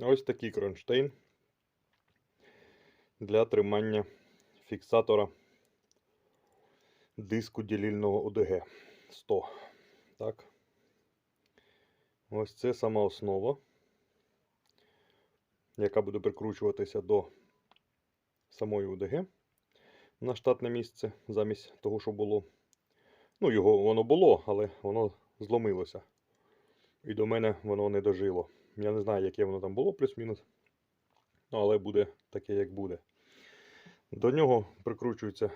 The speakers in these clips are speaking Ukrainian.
Ось такий кронштейн для тримання фіксатора диску ділільного ОДГ 100. Так. Ось це сама основа, яка буде прикручуватися до самої ОДГ на штатне місце замість того, що було. Ну, його воно було, але воно зломилося. І до мене воно не дожило. Я не знаю, яке воно там було, плюс-мінус. Ну, але буде таке, як буде. До нього прикручується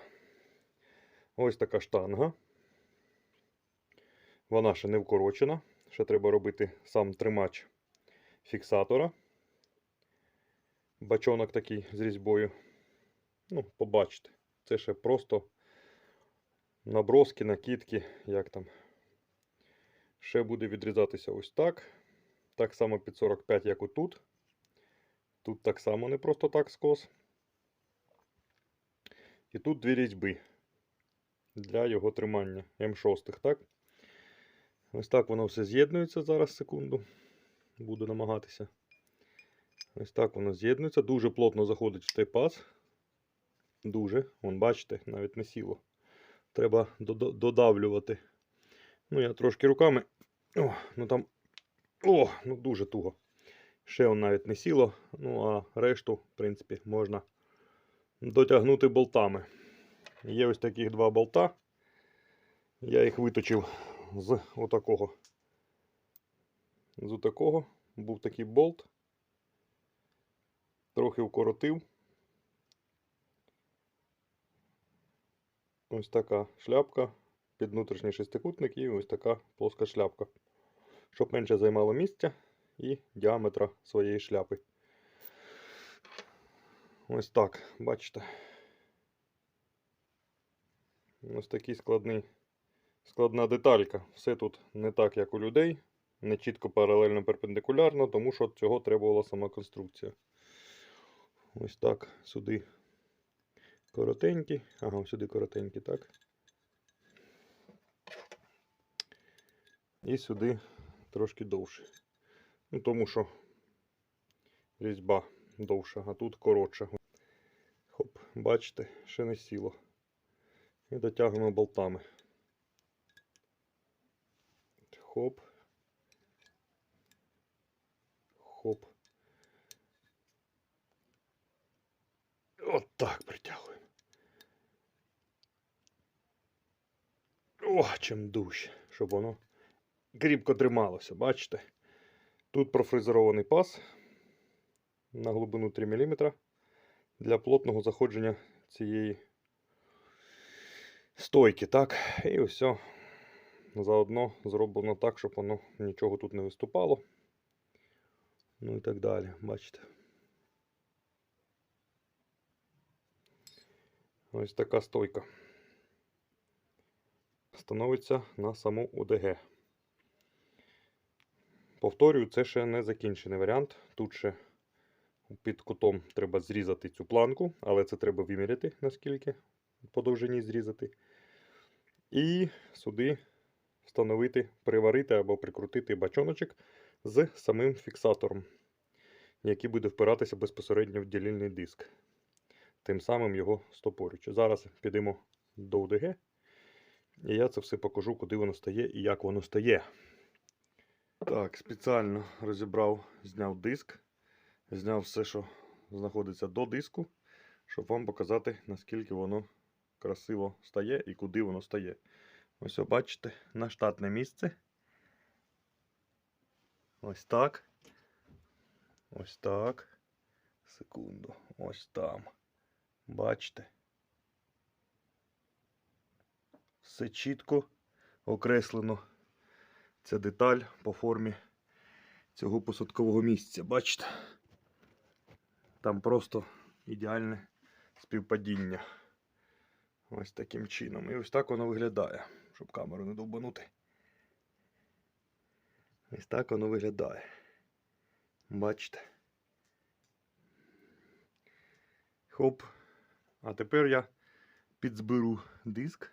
ось така штанга. Вона ще не вкорочена. Ще треба робити сам тримач фіксатора. Бачонок такий з різьбою. Ну, побачите. Це ще просто наброски, накидки, як там. Ще буде відрізатися ось так. Так само під 45, як отут. Тут так само не просто так скос. І тут дві різьби для його тримання М6, так? Ось так воно все з'єднується зараз секунду. Буду намагатися. Ось так воно з'єднується. Дуже плотно заходить в той паз. Дуже, вон бачите, навіть не сіло. Треба додавлювати. Ну, я трошки руками. О, ну там. О, ну дуже туго. Ще он навіть не сіло. Ну, а решту, в принципі, можна дотягнути болтами. Є ось таких два болта. Я їх виточив з отакого. З отакого. Був такий болт. Трохи вкоротив. Ось така шляпка під внутрішній шестикутник і ось така плоска шляпка. Щоб менше займало місця і діаметра своєї шляпи. Ось так, бачите. Ось такий складний, складна деталька. Все тут не так, як у людей. Не чітко паралельно перпендикулярно, тому що цього требувала сама конструкція. Ось так, сюди коротенькі. Ага, сюди коротенькі, так. І сюди трошки довше. Ну, тому що різьба довша, а тут коротша. Хоп, бачите, ще не сіло. І дотягуємо болтами. Хоп. Хоп. От так притягуємо. О, чим дужче, щоб воно кріпко трималося, бачите? Тут профрезерований паз на глибину 3 мм для плотного заходження цієї стойки, так? І все заодно зроблено так, щоб воно нічого тут не виступало. Ну і так далі, бачите. Ось така стойка. Становиться на саму ОДГ. Повторюю, це ще не закінчений варіант. Тут ще під кутом треба зрізати цю планку, але це треба виміряти, наскільки по довжині зрізати. І сюди встановити, приварити або прикрутити бачоночок з самим фіксатором, який буде впиратися безпосередньо в ділільний диск. Тим самим його стопорючи. Зараз підемо до ОДГ, і я це все покажу, куди воно стає і як воно стає. Так, спеціально розібрав, зняв диск, зняв все, що знаходиться до диску, щоб вам показати, наскільки воно красиво стає і куди воно стає. Ось, бачите, на штатне місце. Ось так. Ось так. Секунду. Ось там. Бачите. Все чітко окреслено. Ця деталь по формі цього посадкового місця. Бачите? Там просто ідеальне співпадіння. Ось таким чином. І ось так воно виглядає, щоб камеру не довбанути. Ось так воно виглядає. Бачите? Хоп. А тепер я підзберу диск.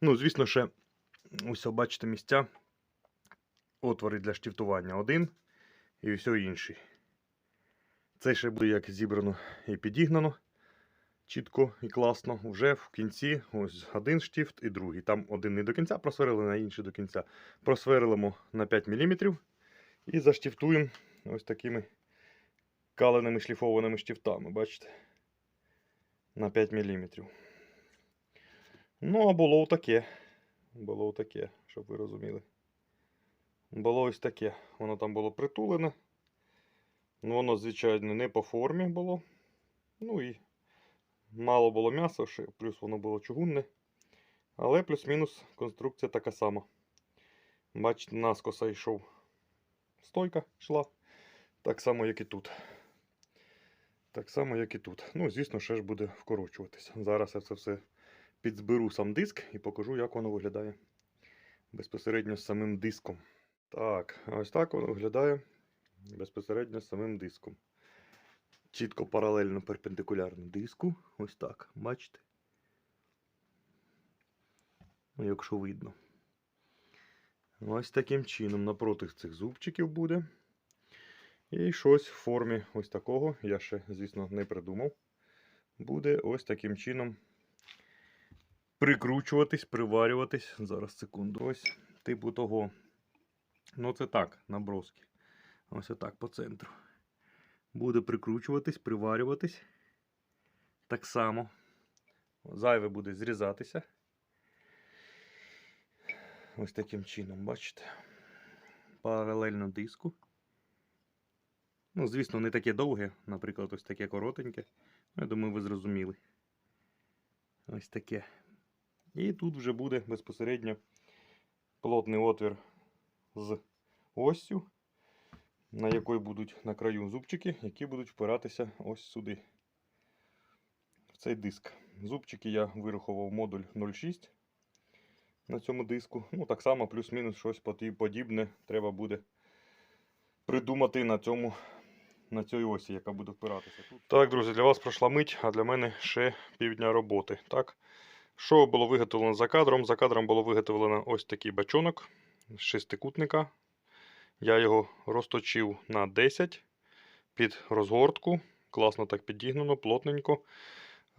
Ну, звісно, ще ось бачите місця. Отвори для штифтування один і все інший. Це ще буде як зібрано і підігнано. Чітко і класно. Вже в кінці ось один штифт і другий. Там один не до кінця просверлили, а інший до кінця. Просверлимо на 5 мм і заштифтуємо ось такими каленими шліфованими штифтами, бачите? На 5 мм. Ну, а було таке. Було таке, щоб ви розуміли. Було ось таке. Воно там було притулене. Ну, воно, звичайно, не по формі було. Ну і мало було м'яса, плюс воно було чугунне. Але плюс-мінус конструкція така сама. Бачите, наскоса йшов стойка йшла. Так само, як і тут. Так само, як і тут. Ну, звісно, ще ж буде вкорочуватися. Зараз я це все підзберу сам диск і покажу, як воно виглядає безпосередньо з самим диском. Так, ось так воно виглядає безпосередньо самим диском. Чітко паралельно перпендикулярно диску. Ось так. Бачите? Ну, якщо видно. Ось таким чином напроти цих зубчиків буде. І щось в формі ось такого. Я ще, звісно, не придумав. Буде ось таким чином прикручуватись, приварюватись. Зараз секунду. Ось типу того. Ну, це так, наброски. Ось отак по центру. Буде прикручуватись, приварюватись. Так само. Зайве буде зрізатися. Ось таким чином, бачите? Паралельно диску. Ну, звісно, не таке довге, наприклад, ось таке коротеньке. Ну, Я думаю, ви зрозуміли. Ось таке. І тут вже буде безпосередньо плотний отвір з осью, на якої будуть на краю зубчики, які будуть впиратися ось сюди. В цей диск. Зубчики я вирахував модуль 0,6 на цьому диску. Ну, так само, плюс-мінус щось подібне треба буде придумати на цьому. На цій осі, яка буде впиратися тут. Так, друзі, для вас пройшла мить, а для мене ще півдня роботи. Так, що було виготовлено за кадром? За кадром було виготовлено ось такий бачонок шестикутника. Я його розточив на 10 під розгортку. Класно так підігнано, плотненько.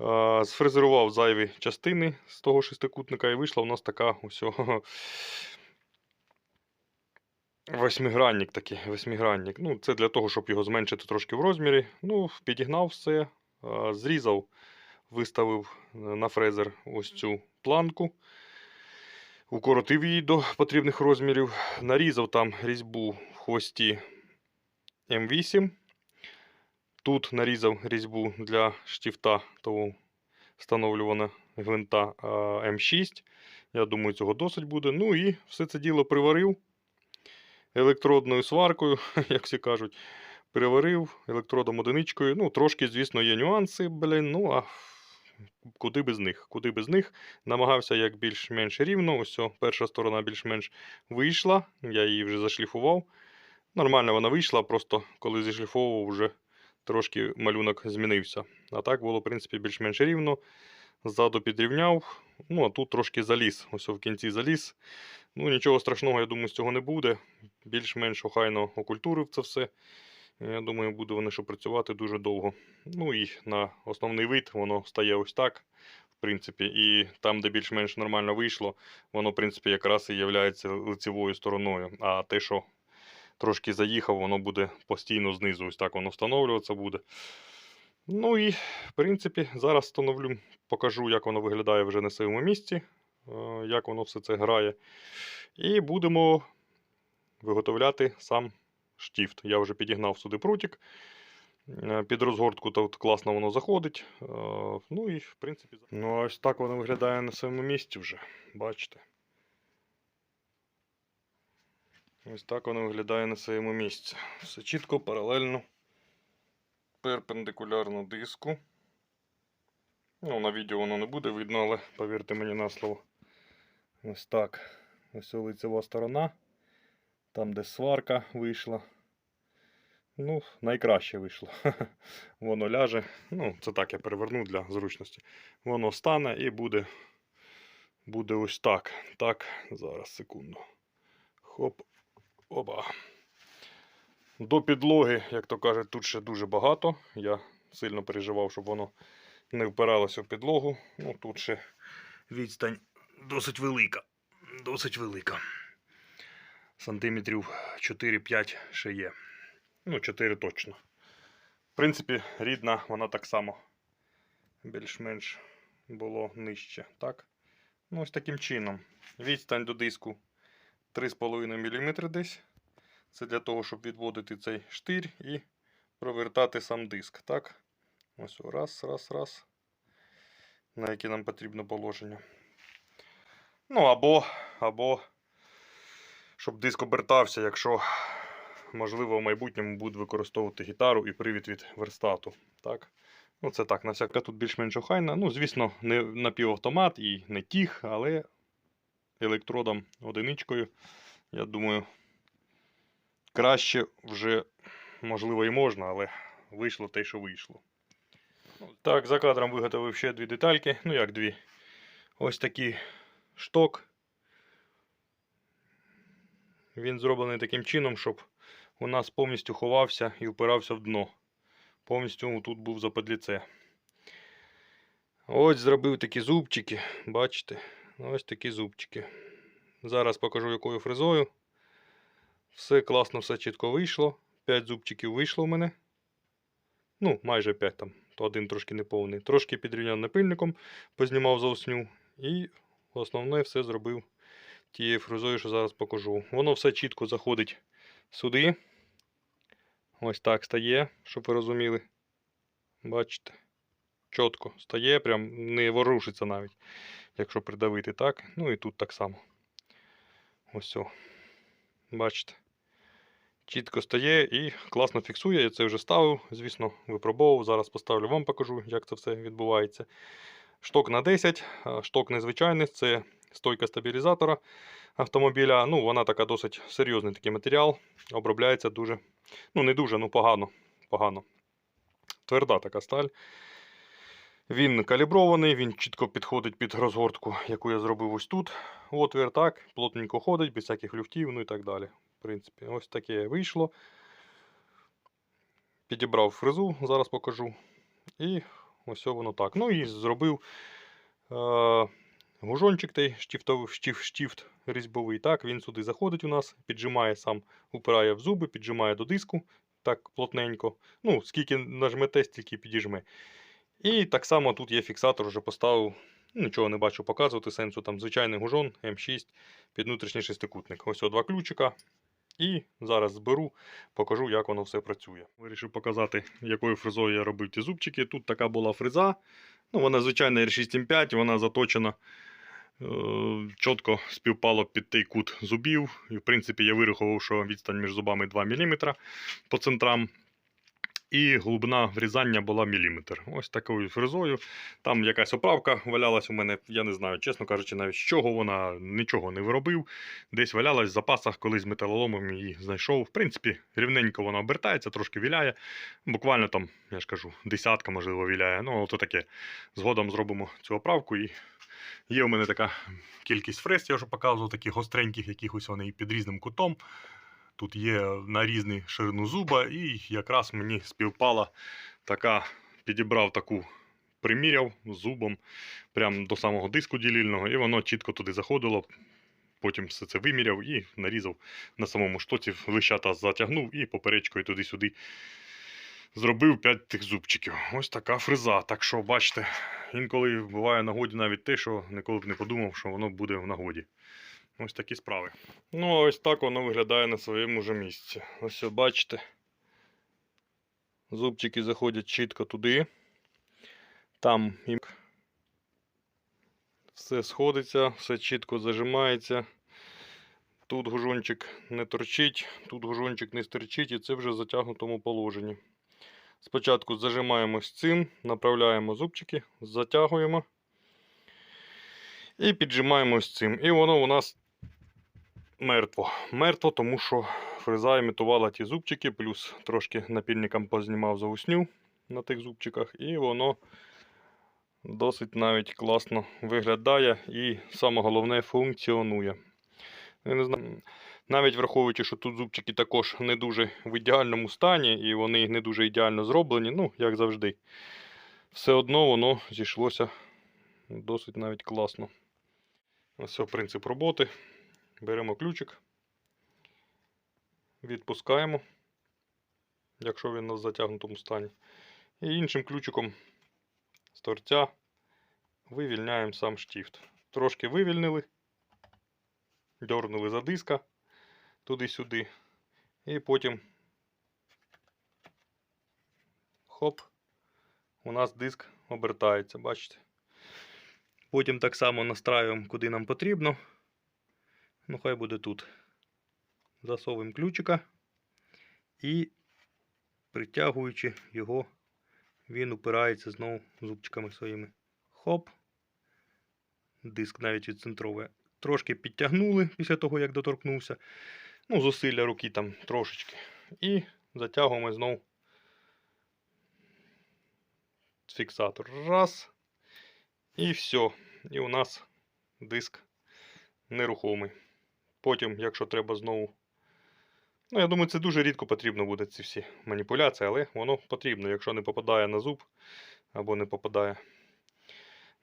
Е, Сфрезерував зайві частини з того шестикутника, і вийшла у нас така ось о, восьмигранник такий. Восьмигранник. Ну, це для того, щоб його зменшити трошки в розмірі. Ну, підігнав все, е, зрізав, виставив е, на фрезер ось цю планку. Укоротив її до потрібних розмірів, нарізав там різьбу в хвості М8. Тут нарізав різьбу для штифта того встановлюваного гвинта М6. Я думаю, цього досить буде. Ну і все це діло приварив електродною сваркою, як всі кажуть. Приварив електродом одиничкою. Ну, трошки, звісно, є нюанси, блін, ну а куди без них? Куди без них? Намагався як більш-менш рівно. Ось перша сторона більш-менш вийшла. Я її вже зашліфував. Нормально вона вийшла, просто коли зішліфовував, вже трошки малюнок змінився. А так було, в принципі, більш-менш рівно. Ззаду підрівняв. Ну, а тут трошки заліз. Ось в кінці заліз. Ну, нічого страшного, я думаю, з цього не буде. Більш-менш охайно окультурив це все. Я думаю, буде воно ще працювати дуже довго. Ну і на основний вид воно стає ось так. В принципі, і там, де більш-менш нормально вийшло, воно, в принципі, якраз і є лицевою стороною. А те, що трошки заїхав, воно буде постійно знизу. Ось так воно встановлюватися буде. Ну і, в принципі, зараз встановлю, покажу, як воно виглядає вже на своєму місці, е, як воно все це грає. І будемо виготовляти сам штифт. Я вже підігнав сюди прутик. Е, Під розгортку тут класно воно заходить. Е, Ну і в принципі, ну, ось так воно виглядає на своєму місці вже. Бачите. Ось так воно виглядає на своєму місці. Все чітко, паралельно, перпендикулярно диску. Ну, на відео воно не буде видно, але повірте мені на слово. Ось так. Ось лицева сторона. Там, де сварка вийшла. Ну, найкраще вийшло. Воно ляже. Ну, це так я переверну для зручності. Воно стане і буде, буде ось так. Так, зараз секунду. Хоп. Оба. До підлоги, як то кажуть, тут ще дуже багато. Я сильно переживав, щоб воно не впиралося в підлогу. Ну, тут ще відстань досить велика. Досить велика. Сантиметрів 4-5 ще є. Ну, 4 точно. В принципі, рідна, вона так само більш-менш було нижче. Так? Ну, ось таким чином. Відстань до диску 3,5 мм десь. Це для того, щоб відводити цей штир і провертати сам диск. Так? Ось раз, раз, раз. На яке нам потрібно положення. Ну, або, або, щоб диск обертався, якщо, можливо, в майбутньому буду використовувати гітару і привід від верстату. Так? Ну, це так, на всяка тут більш-менш охайна. Ну, звісно, не напівавтомат і не тіг, але електродом одиничкою, я думаю, краще вже, можливо, і можна, але вийшло те, що вийшло. Ну, Так, за кадром виготовив ще дві детальки. Ну як дві. Ось такий шток. Він зроблений таким чином, щоб у нас повністю ховався і впирався в дно. Повністю тут був западліце. Ось зробив такі зубчики, бачите? Ось такі зубчики. Зараз покажу якою фрезою. Все класно, все чітко вийшло. 5 зубчиків вийшло в мене. Ну, майже 5 там, то один трошки неповний. Трошки підрівняв напильником, познімав заосню. І основне все зробив тією фрезою, що зараз покажу. Воно все чітко заходить сюди. Ось так стає, щоб ви розуміли. Бачите? Чітко стає, прям не ворушиться навіть, якщо придавити так. Ну і тут так само. Ось о. Бачите? Чітко стає і класно фіксує. Я це вже ставив, звісно, випробовував. Зараз поставлю вам покажу, як це все відбувається. Шток на 10, шток незвичайний, це стойка стабілізатора автомобіля. Ну, вона така досить серйозний такий матеріал. Обробляється дуже, ну не дуже, ну погано. погано. Тверда така сталь. Він калібрований, він чітко підходить під розгортку, яку я зробив ось тут. Отвір так, плотненько ходить, без всяких люфтів, ну і так далі. В принципі, ось таке вийшло. Підібрав фрезу, зараз покажу. І ось воно так. Ну і зробив е, гужончик той штифтовий, штиф, штифт різьбовий. Так, він сюди заходить у нас, піджимає сам, упирає в зуби, піджимає до диску так плотненько. Ну, скільки нажмете, стільки підіжме. І так само тут є фіксатор, вже поставив. Нічого не бачу показувати сенсу. Там звичайний гужон М6 під внутрішній шестикутник. Ось два ключика. І зараз зберу, покажу, як воно все працює. Вирішив показати, якою фрезою я робив ті зубчики. Тут така була фреза. Ну, Вона звичайна R6M5, вона заточена. Е, Чітко співпало під той кут зубів. І, в принципі, я вирахував, що відстань між зубами 2 мм по центрам. І глибина врізання була міліметр. Ось такою фрезою. Там якась оправка валялась у мене, я не знаю, чесно кажучи, навіть з чого вона нічого не виробив. Десь валялась в запасах, коли з металоломом її знайшов. В принципі, рівненько вона обертається, трошки віляє. Буквально там, я ж кажу, десятка, можливо, віляє. Ну, то таке. Згодом зробимо цю оправку. І є у мене така кількість фрез, я вже показував, таких гостреньких, якихось вони під різним кутом. Тут є на різну ширину зуба, і якраз мені співпала така, підібрав таку, приміряв зубом прямо до самого диску ділільного, і воно чітко туди заходило. Потім все це виміряв і нарізав на самому штоці, лищата затягнув і поперечкою туди-сюди зробив 5 тих зубчиків. Ось така фреза. Так що, бачите, інколи буває нагоді навіть те, що ніколи б не подумав, що воно буде в нагоді. Ось такі справи. Ну, а ось так воно виглядає на своєму ж місці. Ось бачите. Зубчики заходять чітко туди. Там все сходиться, все чітко зажимається. Тут гужончик не торчить, тут гужончик не стерчить, і це вже в затягнутому положенні. Спочатку зажимаємо з цим, направляємо зубчики, затягуємо і піджимаємо з цим. І воно у нас мертво. Мертво, тому що фреза імітувала ті зубчики, плюс трошки напільником познімав заусню на тих зубчиках, і воно досить навіть класно виглядає і саме головне функціонує. Я не знаю. Навіть враховуючи, що тут зубчики також не дуже в ідеальному стані і вони не дуже ідеально зроблені, ну, як завжди, все одно воно зійшлося досить навіть класно. Ось принцип роботи. Беремо ключик, відпускаємо, якщо він на затягнутому стані. І іншим ключиком з торця вивільняємо сам штифт. Трошки вивільнили, дьорнули за диска туди-сюди. І потім хоп, у нас диск обертається, бачите? Потім так само настраюємо, куди нам потрібно. Ну, хай буде тут. Засовуємо ключика і притягуючи його, він упирається знову зубчиками своїми. Хоп. Диск навіть відцентровує. Трошки підтягнули після того, як доторкнувся. Ну, зусилля руки там трошечки. І затягуємо знову фіксатор. Раз. І все. І у нас диск нерухомий. Потім, якщо треба знову. Ну, я думаю, це дуже рідко потрібно буде ці всі маніпуляції, але воно потрібно, якщо не попадає на зуб або не попадає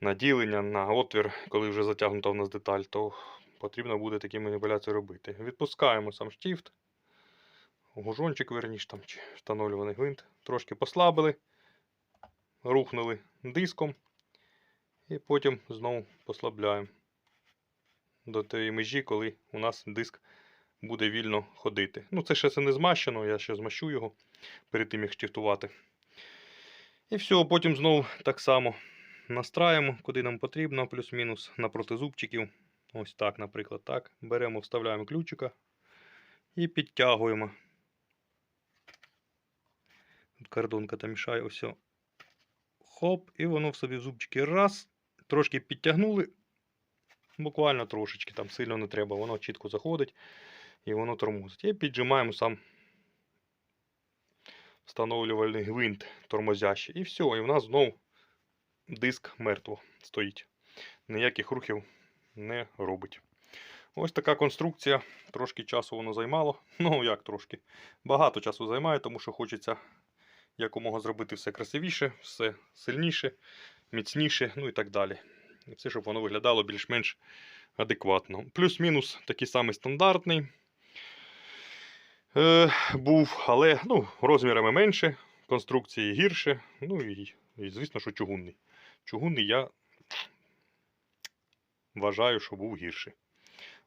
на ділення, на отвір, коли вже затягнута в нас деталь, то потрібно буде такі маніпуляції робити. Відпускаємо сам штифт, гужончик, верніш там, чи встановлюваний гвинт. Трошки послабили, рухнули диском і потім знову послабляємо до тієї межі, коли у нас диск буде вільно ходити. Ну, це ще це не змащено, я ще змащу його перед тим, як штифтувати. І все, потім знову так само настраємо, куди нам потрібно, плюс-мінус напроти зубчиків. Ось так, наприклад, так. Беремо, вставляємо ключика і підтягуємо. Тут кордонка там мішає, ось. Хоп, і воно в собі в зубчики раз. Трошки підтягнули. Буквально трошечки, там сильно не треба, воно чітко заходить і воно тормозить. І піджимаємо сам встановлювальний гвинт тормозящий. І все, і в нас знову диск мертво стоїть. Ніяких рухів не робить. Ось така конструкція. Трошки часу воно займало. Ну, як трошки. Багато часу займає, тому що хочеться якомога зробити все красивіше, все сильніше, міцніше, ну і так далі. І все, щоб воно виглядало більш-менш адекватно. Плюс-мінус такий самий стандартний е, був, але ну, розмірами менше, конструкції гірше. Ну і, і звісно, що чугунний. Чугунний я вважаю, що був гірший.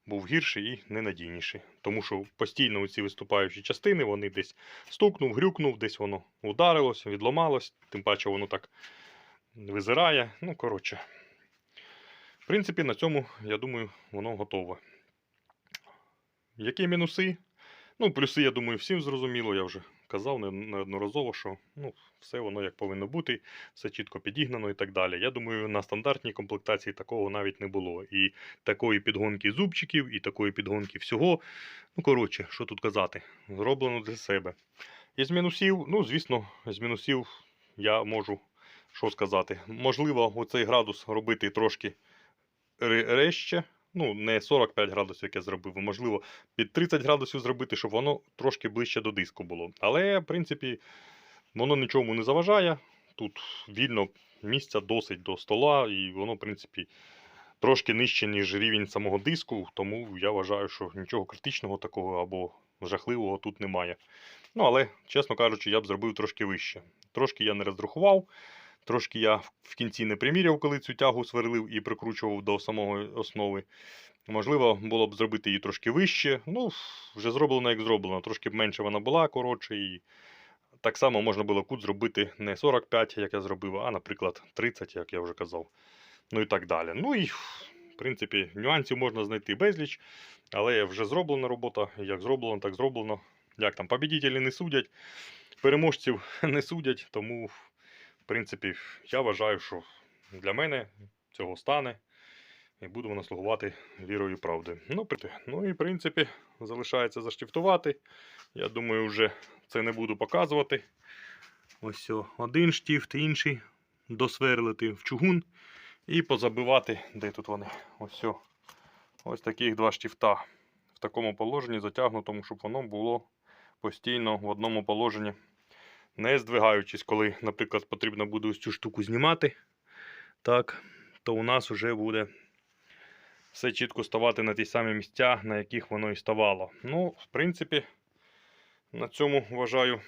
Був гірший і ненадійніший. Тому що постійно ці виступаючі частини, вони десь стукнув, грюкнув, десь воно ударилось, відломалось, тим паче воно так визирає. Ну, коротше. В принципі, на цьому, я думаю, воно готове. Які мінуси? Ну, плюси, я думаю, всім зрозуміло. Я вже казав неодноразово, що ну, все воно як повинно бути, все чітко підігнано і так далі. Я думаю, на стандартній комплектації такого навіть не було. І такої підгонки зубчиків, і такої підгонки всього. Ну, коротше, що тут казати, зроблено для себе. Із мінусів, ну, звісно, з мінусів я можу що сказати. Можливо, оцей градус робити трошки ре- резче. Ну, не 45 градусів, як я зробив, можливо, під 30 градусів зробити, щоб воно трошки ближче до диску було. Але, в принципі, воно нічому не заважає. Тут вільно місця досить до стола, і воно, в принципі, трошки нижче, ніж рівень самого диску, тому я вважаю, що нічого критичного такого або жахливого тут немає. Ну, але, чесно кажучи, я б зробив трошки вище. Трошки я не розрахував, трошки я в- кінці не приміряв, коли цю тягу сверлив і прикручував до самої основи. Можливо, було б зробити її трошки вище. Ну, вже зроблено, як зроблено. Трошки б менше вона була, коротше, і так само можна було кут зробити не 45, як я зробив, а, наприклад, 30, як я вже казав. Ну і так далі. Ну і, в принципі, нюансів можна знайти безліч, але вже зроблена робота. Як зроблено, так зроблено. Як там, побідітелі не судять, переможців не судять, тому, принципі, я вважаю, що для мене цього стане. І будемо воно слугувати вірою і правдою. Ну, ну і в принципі, залишається заштифтувати. Я думаю, вже це не буду показувати. Ось о, один штифт, інший. Досверлити в чугун і позабивати. Де тут вони? Ось. о. Ось таких два штифта в такому положенні затягнутому, щоб воно було постійно в одному положенні, не здвигаючись, коли, наприклад, потрібно буде ось цю штуку знімати, так, то у нас вже буде все чітко ставати на ті самі місця, на яких воно і ставало. Ну, в принципі, на цьому вважаю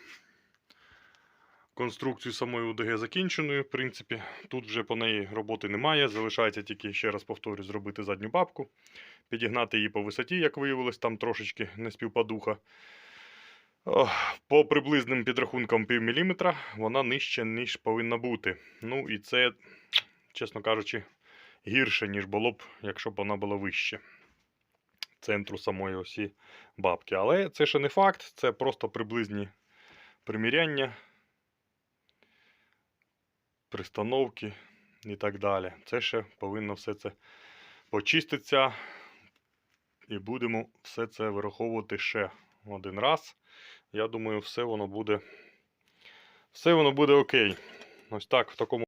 конструкцію самої УДГ закінченою. В принципі, тут вже по неї роботи немає. Залишається тільки, ще раз повторю, зробити задню бабку, підігнати її по висоті, як виявилось, там трошечки не співпадуха. По приблизним підрахункам пів міліметра вона нижче, ніж повинна бути. Ну і це, чесно кажучи, гірше, ніж було б, якщо б вона була вище центру самої осі бабки. Але це ще не факт, це просто приблизні приміряння, пристановки і так далі. Це ще повинно все це почиститися. І будемо все це вираховувати ще один раз. Я думаю, все воно буде. Все воно буде окей. Ось так в такому.